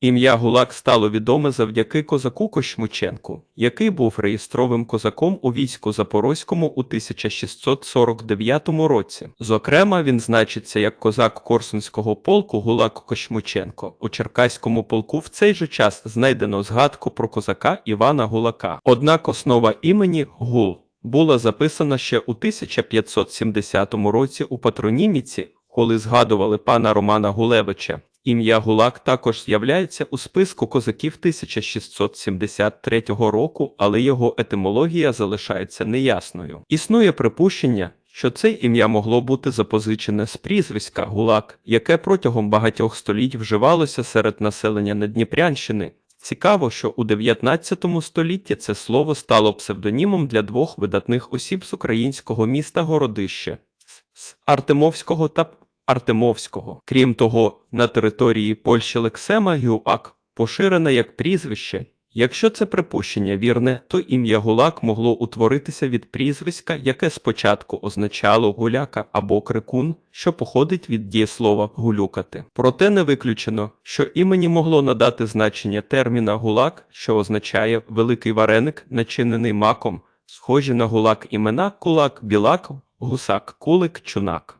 Ім'я Гулак стало відоме завдяки козаку Кошмученку, який був реєстровим козаком у війську Запорозькому у 1649 році. Зокрема, він значиться як козак Корсунського полку Гулак Кошмученко. У Черкаському полку в цей же час знайдено згадку про козака Івана Гулака. Однак основа імені Гул була записана ще у 1570 році у патроніміці, коли згадували пана Романа Гулевича. Ім'я Гулак також з'являється у списку козаків 1673 року, але його етимологія залишається неясною. Існує припущення, що це ім'я могло бути запозичене з прізвиська Гулак, яке протягом багатьох століть вживалося серед населення Надніпрянщини. Цікаво, що у 19 столітті це слово стало псевдонімом для двох видатних осіб з українського міста Городище з Артемовського та Артемовського. Крім того, на території Польщі лексема Гюак поширене як прізвище. Якщо це припущення вірне, то ім'я Гулак могло утворитися від прізвиська, яке спочатку означало гуляка або крикун, що походить від дієслова гулюкати. Проте не виключено, що імені могло надати значення терміна гулак, що означає великий вареник, начинений маком, схожі на гулак імена кулак, білак, гусак, кулик, чунак.